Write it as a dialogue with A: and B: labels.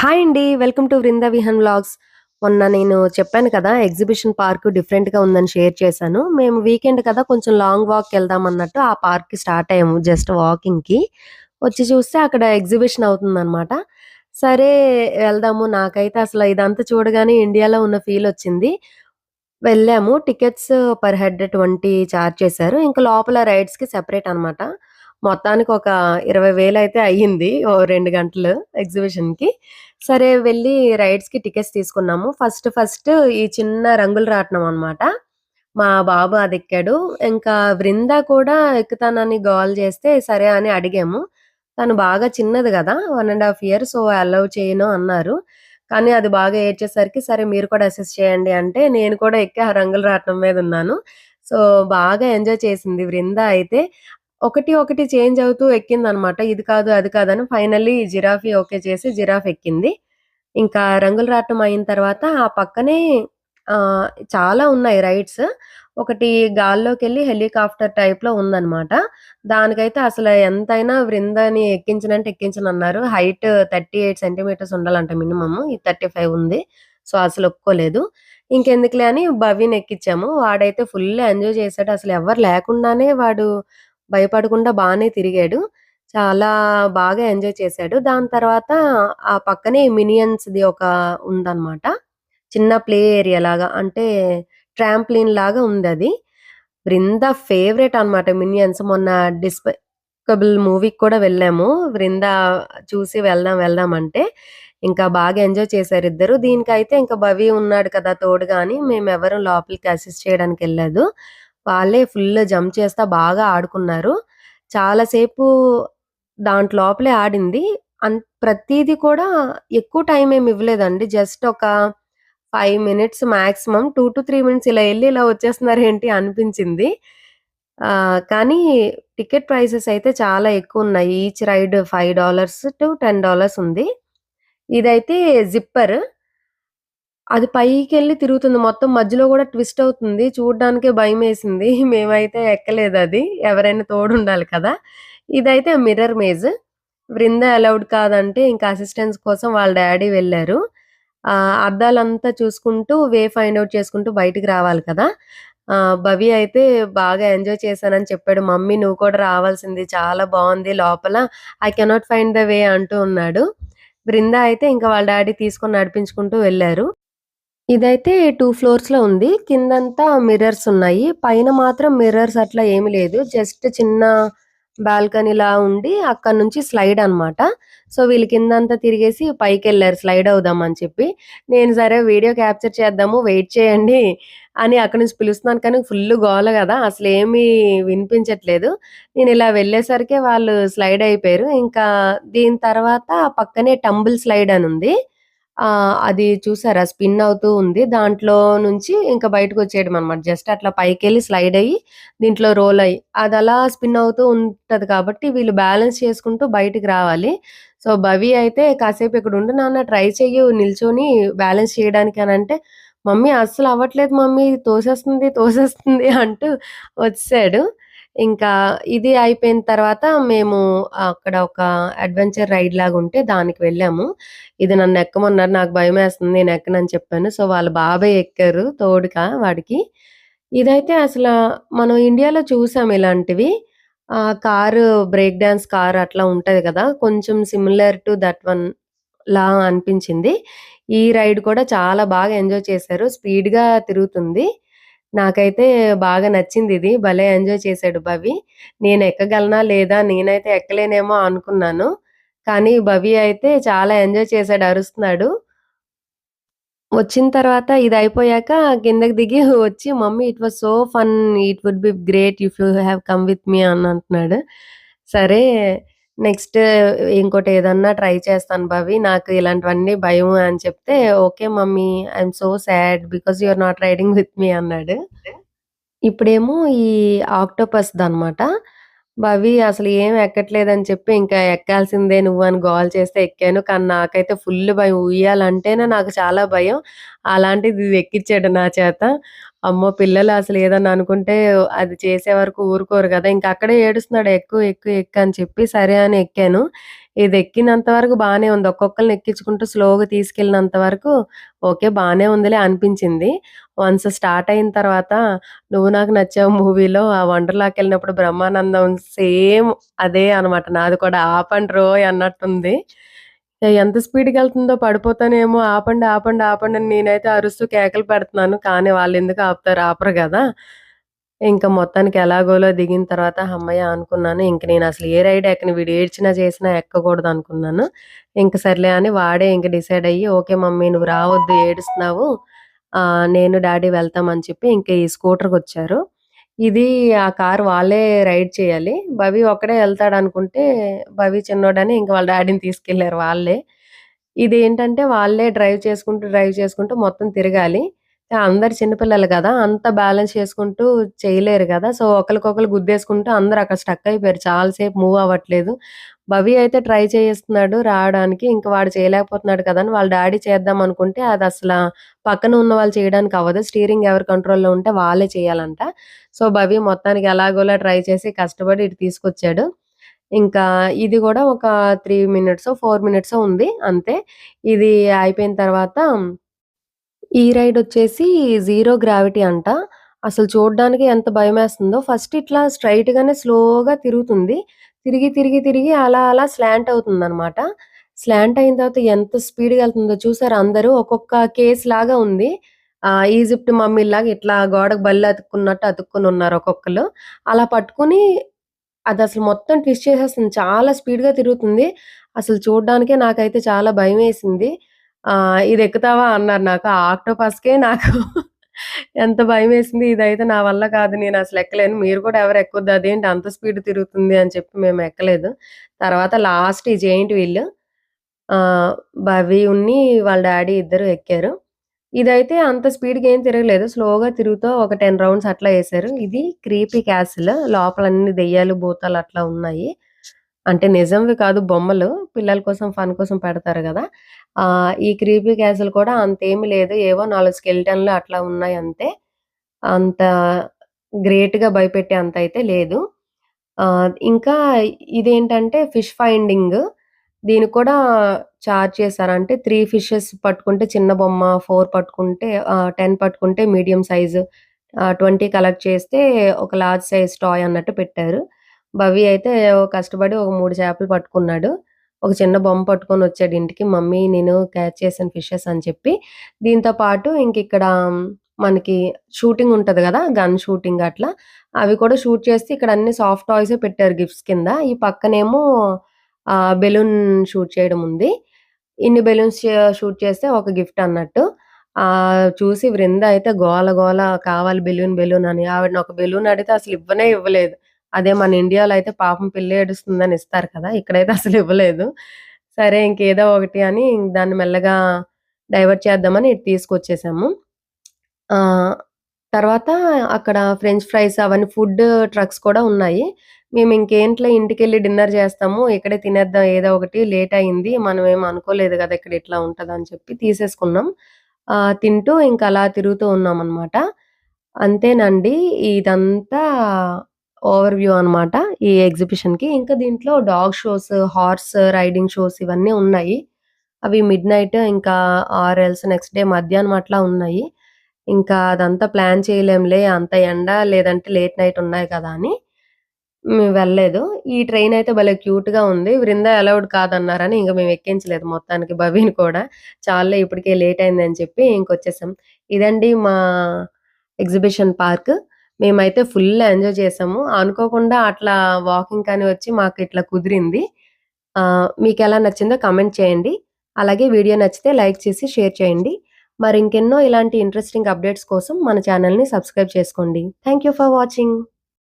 A: Hi అండి. Welcome to Vrinda Vihan vlogs. మొన్న నేను చెప్పాను కదా! ఎగ్జిబిషన్ పార్క్ డిఫరెంట్‌గా ఉందని షేర్ చేశాను. మేము వీకెండ్ కదా! కొంచెం లాంగ్ వాక్‌కెళ్దాం అన్నట్టు ఆ పార్క్‌కి స్టార్ట్ అయ్యాము జస్ట్ వాకింగ్‌కి. వచ్చి చూస్తే అక్కడ ఎగ్జిబిషన్ అవుతుందన్నమాట సరే వెళ్దాము. నాకైతే అసలు ఇదంతా చూడగానే ఇండియాలో ఉన్న ఫీల్ వచ్చింది వెళ్ళాము. టికెట్స్ పర్ హెడ్ 20 చార్జ్ చేశారు. ఇంకా లోపల రైడ్స్‌కి సెపరేట్ అనమాట. మొత్తానికి ఒక ఇరవై వేలు అయితే అయ్యింది. ఓ రెండు గంటలు ఎగ్జిబిషన్‌కి. సరే వెళ్ళి రైడ్స్‌కి టికెట్స్ తీసుకున్నాము. ఫస్ట్ ఫస్ట్ ఈ చిన్న రంగుల రాట్నం అనమాట. మా బాబు అది ఎక్కాడు ఇంకా వృంద కూడా ఎక్కుతానని గోల్ చేస్తే సరే అని అడిగాము. తను బాగా చిన్నది కదా one and half year so allow చేయను అన్నారు. కానీ అది బాగా ఏడ్చేసరికి సరే మీరు కూడా అసిస్ట్ చేయండి అంటే నేను కూడా ఎక్కి ఆ రంగుల రాట్నం మీద ఉన్నాను. సో బాగా ఎంజాయ్ చేసింది వృంద అయితే. ఒకటి ఒకటి చేంజ్ అవుతూ ఎక్కిందనమాట. ఇది కాదు, అది కాదని ఫైనల్లీ జిరాఫీ ఓకే చేసి జిరాఫ్ ఎక్కింది. ఇంకా రంగుల రాట్నం అయిన తర్వాత ఆ పక్కనే చాలా ఉన్నాయి రైడ్స్. ఒకటి గాల్లోకి వెళ్ళి హెలికాప్టర్ టైప్‌లో ఉందనమాట. దానికైతే అసలు ఎంతైనా వృందని ఎక్కించనంటే ఎక్కించనన్నారు. హైట్ 38 సెంటీమీటర్స్ ఉండాలంట మినిమమ్. ఇది 35 ఉంది. సో అసలు ఒప్పుకోలేదు. ఇంకెందుకులే అని భవిన్ ఎక్కించాము. వాడైతే ఫుల్ ఎంజాయ్ చేశాడు అసలు ఎవరు లేకుండానే వాడు భయపడకుండా బాగానే తిరిగాడు. చాలా బాగా ఎంజాయ్ చేశాడు. దాని తర్వాత ఆ పక్కనే మినియన్స్‌ది ఒక ఉందన్నమాట చిన్న ప్లే ఏరియా లాగా అంటే ట్రాంప్లిన్ లాగా ఉంది అది వృంద ఫేవరెట్ అనమాట మినియన్స్. మొన్న డిస్పెకబుల్ మూవీకి కూడా వెళ్ళాము. వృంద చూసి వెళ్దాం వెళ్దాం అంటే ఇంకా బాగా ఎంజాయ్ చేశారు ఇద్దరు. దీనికైతే ఇంకా భవి ఉన్నాడు కదా! తోడు కానీ మేము ఎవరు లోపలికి అసిస్ట్ చేయడానికెళ్ళలేదు. వాళ్ళే ఫుల్ జంప్ చేస్తా బాగా ఆడుకున్నారు. చాలా సేపు దాంట్ లోపలే ఆడింది. అన్ ప్రతీది కూడా ఎక్కువ టైం ఏమి ఇవ్వలేదండి. జస్ట్ ఒక five minutes maximum two to three minutes ఇలా వెళ్ళి ఇలా వచ్చేస్తున్నారేంటి అనిపించింది. కానీ టికెట్ ప్రైసెస్ అయితే చాలా ఎక్కువ ఉన్నాయి ఈచ్ రైడ్ $5-10 ఉంది. ఇదైతే జిప్పర్. అది పైకి వెళ్ళి తిరుగుతుంది. మొత్తం మధ్యలో కూడా ట్విస్ట్ అవుతుంది. చూడడానికే భయం వేసింది మేమైతే అది ఎవరైనా తోడు ఉండాలి కదా! ఇదైతే మిర్రర్ మేజ్. వృంద అలౌడ్ కాదంటే ఇంకా అసిస్టెన్స్ కోసం వాళ్ళ డాడీ వెళ్ళారు. అద్దాలంతా చూసుకుంటూ వే ఫైండ్ అవుట్ చేసుకుంటూ బయటికి రావాలి కదా! భవి అయితే బాగా ఎంజాయ్ చేశానని చెప్పాడు. మమ్మీ నువ్వు కూడా రావాల్సింది చాలా బాగుంది లోపల. I cannot find the way అంటూ ఉన్నాడు. బృంద అయితే ఇంకా వాళ్ళ డాడీ తీసుకొని నడిపించుకుంటూ వెళ్ళారు. ఇదైతే టూ ఫ్లోర్స్‌లో ఉంది. కిందంతా మిర్రర్స్ ఉన్నాయి. పైన మాత్రం మిర్రర్స్ అట్లా ఏమి లేదు. జస్ట్ చిన్న బాల్కనీలా ఉండి అక్కడి నుంచి స్లైడ్ అనమాట. సో వీళ్ళు కిందంతా తిరిగేసి పైకెళ్ళారు స్లైడ్ అవుదాం అని చెప్పి. నేను సరే వీడియో క్యాప్చర్ చేద్దాము వెయిట్ చేయండి అని అక్కడి నుంచి పిలుస్తున్నాను కానీ ఫుల్ గోల కదా అసలు ఏమీ వినిపించట్లేదు. నేను ఇలా వెళ్ళేసరికే వాళ్ళు స్లైడ్ అయిపోయారు. ఇంకా దీని తర్వాత పక్కనే టంబుల్ స్లైడ్ అని ఉంది. అది చూసారా స్పిన్ అవుతూ ఉంది. దాంట్లో నుంచి ఇంకా బయటకొచ్చేయడం అనమాట. జస్ట్ అట్లా పైకి వెళ్ళి స్లైడ్ అయ్యి దీంట్లో రోల్ అయ్యి అది అలా స్పిన్ అవుతూ ఉంటుంది కాబట్టి వీళ్ళు బ్యాలెన్స్ చేసుకుంటూ బయటికి రావాలి. సో భవి అయితే కాసేపు ఇక్కడ ఉండి నాన్న ట్రై చెయ్యి నిల్చొని బ్యాలెన్స్ చేయడానికి అని అంటే మమ్మీ అస్సలు అవ్వట్లేదు మమ్మీ తోసేస్తుంది, తోసేస్తుంది అంటూ వచ్చాడు ఇంకా ఇది అయిపోయిన తర్వాత మేము అక్కడ ఒక అడ్వెంచర్ రైడ్ లాగా ఉంటే దానికి వెళ్ళాము. ఇది నన్ను ఎక్కమన్నారు. నాకు భయం వేస్తుంది నేను ఎక్కనని చెప్పాను. సో వాళ్ళ బాబాయ్ ఎక్కారు తోడుగా వాడికి. ఇదైతే అసలు మనం ఇండియాలో చూసాం ఇలాంటివి. కారు బ్రేక్ డాన్స్ కార్ అట్లా ఉంటుంది కదా కొంచెం సిమిలర్ టు దట్ వన్ లా అనిపించింది. ఈ రైడ్ కూడా చాలా బాగా ఎంజాయ్ చేశారు. స్పీడ్‌గా తిరుగుతుంది. నాకైతే బాగా నచ్చింది ఇది భలే ఎంజాయ్ చేశాడు భవి. నేను ఎక్కగలనా లేదా నేనైతే ఎక్కలేనేమో అనుకున్నాను. కానీ భవి అయితే చాలా ఎంజాయ్ చేశాడు అరుస్తున్నాడు. వచ్చిన తర్వాత ఇది అయిపోయాక కిందకి దిగి వచ్చి mummy it was so fun. It would be great if you have come with me అని అంటున్నాడు. సరే నెక్స్ట్ ఇంకోటి ఏదన్నా ట్రై చేస్తాను భవి. నాకు ఇలాంటివన్నీ భయము అని చెప్తే, okay mummy I am so sad because you are not riding with me అన్నాడు. ఇప్పుడేమో ఈ ఆక్టోపస్‌దనమాట. భవి అసలు ఏం ఎక్కట్లేదని చెప్పి ఇంకా ఎక్కాల్సిందే నువ్వు అని గోల చేస్తే ఎక్కాను. కానీ నాకైతే ఫుల్ భయం. ఉయ్యాలంటేనే నాకు చాలా భయం. అలాంటిది ఇది ఎక్కిచ్చాడు నా చేత. అమ్మో! పిల్లలు అసలు ఏదన్నా అనుకుంటే అది చేసే వరకు ఊరుకోరు కదా ఇంక అక్కడే ఏడుస్తున్నాడు ఎక్కువ ఎక్కువ ఎక్కు అని చెప్పి సరే అని ఎక్కాను. ఇది ఎక్కినంత వరకు బాగానే ఉంది. ఒక్కొక్కరిని ఎక్కించుకుంటూ స్లోగా తీసుకెళ్ళినంత వరకు ఓకే. బాగానే ఉందిలే అనిపించింది. వన్స్ స్టార్ట్ అయిన తర్వాత 'నువ్వు నాకు నచ్చావు' మూవీలో ఆ వండర్లాకి వెళ్ళినప్పుడు బ్రహ్మానందం సేమ్ అదే అనమాట. నాది కూడా ఆఫ్ అండ్ రోయ్ అన్నట్టుంది. ఎంత స్పీడ్‌గెళ్తుందో పడిపోతానేమో ఆపండి, ఆపండి, ఆపండి అని నేనైతే అరుస్తూ కేకలు పెడుతున్నాను. కానీ వాళ్ళు ఎందుకు ఆపుతారు? ఆపరు కదా ఇంకా మొత్తానికి ఎలాగోలో దిగిన తర్వాత అమ్మయ్య అనుకున్నాను. ఇంక నేను అసలు ఏ రైడ్ ఎక్కని వీడు ఏడ్చినా చేసినా ఎక్కకూడదు అనుకున్నాను ఇంక సర్లే అని వాడే ఇంక డిసైడ్ అయ్యి, "ఓకే మమ్మీ నువ్వు రావద్దు ఏడుస్తున్నావు. నేను డాడీ వెళ్తాం" అని చెప్పి ఇంకా ఈ స్కూటర్‌కొచ్చారు. ఇది ఆ కార్ వాళ్ళే రైడ్ చేయాలి. భవి ఒక్కడే వెళ్తాడు అనుకుంటే భవి చిన్నోడని ఇంకా వాళ్ళ డాడీని తీసుకెళ్ళారు వాళ్ళే. ఇది ఏంటంటే వాళ్ళే డ్రైవ్ చేసుకుంటూ, డ్రైవ్ చేసుకుంటూ మొత్తం తిరగాలి. అందరు చిన్నపిల్లలు కదా అంత బ్యాలెన్స్ చేసుకుంటూ చేయలేరు కదా సో, ఒకరికొకరు గుద్దేసుకుంటూ అందరు అక్కడ స్టక్ అయిపోయారు. చాలా సేపు మూవ్ అవ్వట్లేదు. భవి అయితే ట్రై చేస్తున్నాడు రావడానికి. ఇంకా వాడు చేయలేకపోతున్నాడు కదా! అని వాళ్ళ డాడీ చేద్దాం అనుకుంటే అది అసలు పక్కన ఉన్న వాళ్ళు చేయడానికి అవ్వదు. స్టీరింగ్ ఎవరి కంట్రోల్‌లో ఉంటే వాళ్ళే చేయాలంట. సో, భవి మొత్తానికి ఎలాగోలా ట్రై చేసి కష్టపడి ఇటు తీసుకొచ్చాడు. ఇంకా ఇది కూడా ఒక త్రీ మినిట్స్ ఫోర్ మినిట్స్ ఉంది అంతే. ఇది అయిపోయిన తర్వాత ఈ రైడ్ వచ్చేసి జీరో గ్రావిటీ అంట. అసలు చూడడానికి ఎంత భయమేస్తుందో. ఫస్ట్ ఇట్లా స్ట్రైట్గానే స్లోగా తిరుగుతుంది. తిరిగి, తిరిగి, తిరిగి అలా అలా స్లాంట్ అవుతుందనమాట. స్లాంట్ అయిన తర్వాత ఎంత స్పీడ్‌గా వెళ్తుందో చూసారు అందరూ ఒక్కొక్క కేస్ లాగా ఉంది. ఈజిప్ట్ ఈజిప్ట్ లాగా ఇట్లా గోడకు బల్లి అతుక్కున్నట్టు అతుక్కుని ఉన్నారు ఒక్కొక్కరు అలా పట్టుకొని అసలు మొత్తం ట్విస్ట్ చేసేస్తుంది. చాలా స్పీడ్‌గా తిరుగుతుంది. అసలు చూడడానికే నాకైతే చాలా భయమేసింది. ఇది ఎక్కుతావా అన్నారు నాకు. ఆ ఆక్టోపస్‌కే నాకు ఎంత భయం వేసింది ఇదైతే నా వల్ల కాదు. నేను అసలు ఎక్కలేను. మీరు కూడా ఎవరు ఎక్కొద్దు. అదేంటి అంత స్పీడ్ తిరుగుతుంది అని చెప్పి మేము ఎక్కలేదు. తర్వాత లాస్ట్ ఈ జెయింట్ వీల్ భవి ఉన్ని వాళ్ళ డాడీ ఇద్దరు ఎక్కారు. ఇదైతే అంత స్పీడ్‌గా ఏం తిరగలేదు. స్లోగా తిరుగుతూ ఒక 10 రౌండ్స్ అట్లా వేశారు ఇది క్రీపీ క్యాసిల్. లోపల అన్ని దెయ్యాలు, భూతాలు అట్లా ఉన్నాయి. అంటే నిజంవి కాదు బొమ్మలు. పిల్లల కోసం ఫన్ కోసం పెడతారు కదా ఈ క్రీపీ క్యాసులు కూడా అంతేమి లేదు. ఏవో నాలుగు స్కెల్టన్లు అట్లా ఉన్నాయి అంతే. అంత గ్రేట్‌గా భయపెట్టే అంత అయితే లేదు. ఇంకా ఇదేంటంటే ఫిష్ ఫైండింగ్. దీనికి కూడా చార్జ్ చేశారు. అంటే 3 ఫిషెస్ పట్టుకుంటే చిన్న బొమ్మ, ఫోర్ పట్టుకుంటే టెన్ పట్టుకుంటే మీడియం సైజు, ట్వంటీ కలెక్ట్ చేస్తే ఒక లార్జ్ సైజ్ టాయ్ అన్నట్టు పెట్టారు. భవి అయితే కష్టపడి ఒక మూడు చేపలు పట్టుకున్నాడు. ఒక చిన్న బొమ్మ పట్టుకొని వచ్చాడు ఇంటికి. మమ్మీ నేను క్యాచ్ చేశాను ఫిషెస్ అని చెప్పి. దీంతో పాటు ఇంకిక్కడ మనకి షూటింగ్ ఉంటది కదా గన్ షూటింగ్ అట్లా. అవి కూడా షూట్ చేస్తే ఇక్కడ అన్ని సాఫ్ట్ టాయ్స్ పెట్టారు గిఫ్ట్స్ కింద. ఈ పక్కనేమో బెలూన్ షూట్ చేయడం ఉంది. ఇన్ని బెలూన్స్ షూట్ చేస్తే ఒక గిఫ్ట్ అన్నట్టు. చూసి వృంద అయితే గోల గోల కావాలి బెలూన్, బెలూన్ అని. ఆవిడని ఒక బెలూన్ అడిగితే అసలు ఇవ్వనే ఇవ్వలేదు. అదే మన ఇండియాలో అయితే పాపం పిల్ల ఏడుస్తుందని ఇస్తారు కదా! ఇక్కడైతే అసలు ఇవ్వలేదు. సరే ఇంకేదో ఒకటి అని దాన్ని మెల్లగా డైవర్ట్ చేద్దామని ఇటు తీసుకొచ్చేసాము. తర్వాత అక్కడ ఫ్రెంచ్ ఫ్రైస్ అవన్నీ ఫుడ్ ట్రక్స్ కూడా ఉన్నాయి. మేము ఇంకేంట్లే ఇంటికెళ్ళి డిన్నర్ చేస్తాము. ఇక్కడే తినేద్దాం ఏదో ఒకటి లేట్ అయింది. మనం ఏం అనుకోలేదు కదా ఇక్కడ ఇట్లా ఉంటదని చెప్పి తీసేసుకున్నాం. తింటూ ఇంకా అలా తిరుగుతూ ఉన్నాం అనమాట అంతేనండి. ఇదంతా ఓవర్ వ్యూ అనమాట ఈ ఎగ్జిబిషన్‌కి. ఇంకా దీంట్లో dog shows, horse riding shows ఇవన్నీ ఉన్నాయి. అవి మిడ్ నైట్ ఇంకా ఆర్ ఎల్స్ నెక్స్ట్ డే మధ్యాహ్నం అట్లా ఉన్నాయి. ఇంకా అదంతా ప్లాన్ చేయలేంలే అంత ఎండ లేదంటే లేట్ నైట్ ఉన్నాయి కదా! అని మేము వెళ్ళలేదు. ఈ ట్రైన్ అయితే భలే క్యూట్‌గా ఉంది. వృంద అలౌడ్ కాదన్నారని ఇంకా మేము ఎక్కించలేదు మొత్తానికి భవిని కూడా. చాలా ఇప్పటికే లేట్ అయిందని చెప్పి ఇంకొచ్చేసాం. ఇదండి మా ఎగ్జిబిషన్ పార్క్. మేమైతే ఫుల్ ఎంజాయ్ చేసాము. అనుకోకుండా అట్లా వాకింగ్ కానీ వచ్చి మాకు ఇట్లా కుదిరింది. మీకు ఎలా నచ్చిందో కమెంట్ చేయండి. అలాగే వీడియో నచ్చితే లైక్ చేసి షేర్ చేయండి. మరి ఇంకెన్నో ఇలాంటి ఇంట్రెస్టింగ్ అప్డేట్స్ కోసం మన ఛానల్ని సబ్స్క్రైబ్ చేసుకోండి. Thank you for watching.